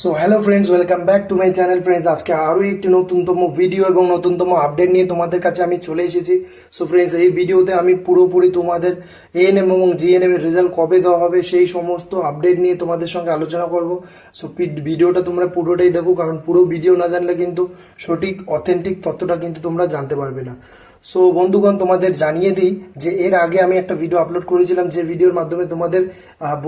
So hello friends welcome back to my channel friends আজকে আরও একটি নতুনতম ভিডিও এবং নতুনতম আপডেট নিয়ে তোমাদের কাছে আমি চলে এসেছি। সো ফ্রেন্ডস এই ভিডিওতে আমি পুরোপুরি তোমাদের এএনএম এবং জিএনএম এর রেজাল্ট কবে দেওয়া হবে সেই সমস্ত আপডেট নিয়ে তোমাদের সঙ্গে আলোচনা করব। সো ভিডিওটা তোমরা পুরোটাই দেখো, কারণ পুরো ভিডিও না জানলে কিন্তু সঠিক অথেন্টিক তথ্যটা কিন্তু তোমরা জানতে পারবে না। সো বন্ধুগণ, তোমাদের জানিয়ে দিই যে এর আগে আমি একটা ভিডিও আপলোড করেছিলাম, যে ভিডিওর মাধ্যমে তোমাদের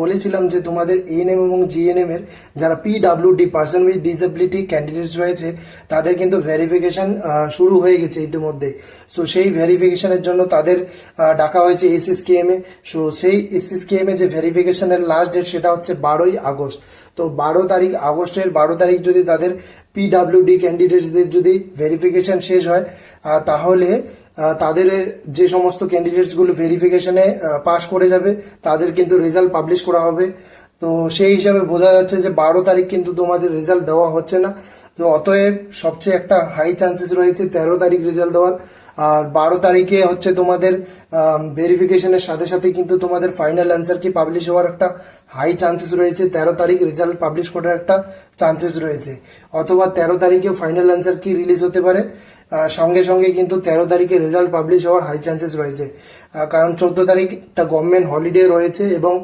বলেছিলাম যে তোমাদের এএনএম এবং জিএনএম এর যারা PWD person with disability candidates রয়েছে, তাদের কিন্তু ভেরিফিকেশন শুরু হয়ে গেছে ইতিমধ্যে। সো সেই ভেরিফিকেশনের জন্য তাদের ডাকা হয়েছে এসএসকেএম এ। সো সেই এসএসকেএম এ যে ভেরিফিকেশনের লাস্ট ডেট সেটা হচ্ছে বারোই আগস্ট। তো বারো তারিখ, আগস্টের বারো তারিখ যদি তাদের পিডাব্লিউডি ক্যান্ডিডেটসদের যদি ভেরিফিকেশন শেষ হয় তাহলে তাদের যে সমস্ত ক্যান্ডিডেটসগুলো ভেরিফিকেশনে পাশ করে যাবে, তাদের কিন্তু রেজাল্ট পাবলিশ করা হবে। তো সেই হিসাবে বোঝা যাচ্ছে যে বারো তারিখ কিন্তু তোমাদের রেজাল্ট দেওয়া হচ্ছে না। তো অতএব সবচেয়ে একটা হাই চান্সেস রয়েছে তেরো তারিখ রেজাল্ট দেওয়ার। আর বারো তারিখে হচ্ছে তোমাদের ভেরিফিকেশনের সাথে সাথে কিন্তু তোমাদের ফাইনাল অ্যান্সার কি পাবলিশ হওয়ার একটা হাই চান্সেস রয়েছে। তেরো তারিখ রেজাল্ট পাবলিশ করার একটা চান্সেস রয়েছে। অথবা তেরো তারিখে ফাইনাল অ্যান্সার কি রিলিজ হতে পারে সঙ্গে সঙ্গে কিন্তু তেরো তারিখে রেজাল্ট পাবলিশ হওয়ার হাই চান্সেস রয়েছে। কারণ চোদ্দ একটা গভর্নমেন্ট হলিডে রয়েছে এবং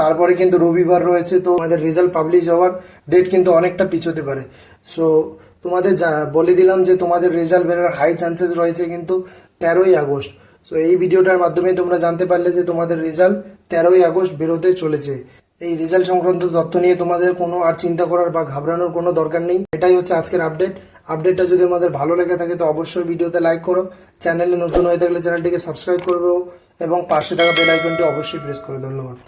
তারপরে কিন্তু রবিবার রয়েছে, তো আমাদের রেজাল্ট পাবলিশ হওয়ার ডেট কিন্তু অনেকটা পিছোতে পারে। সো তোমাদের বলে দিলাম যে তোমাদের রেজাল্ট বেরোর হাই চান্সেস রয়েছে কিন্তু তেরোই আগস্ট। সো এই ভিডিওটার মাধ্যমে তোমরা জানতে পারলে যে তোমাদের রেজাল্ট তেরোই আগস্ট বেরোতে চলেছে। এই রেজাল্ট সংক্রান্ত তথ্য নিয়ে তোমাদের কোনো আর চিন্তা করার বা ঘাবড়ানোর কোনো দরকার নেই। এটাই হচ্ছে আজকের আপডেট আপডেটটা যদি আমাদের ভালো লেগে থাকে, তো অবশ্যই ভিডিওতে লাইক করো। চ্যানেলে নতুন হয়ে থাকলে চ্যানেলটিকে সাবস্ক্রাইব করবে এবং পাশে থাকা বেল আইকনটি অবশ্যই প্রেস করে। ধন্যবাদ।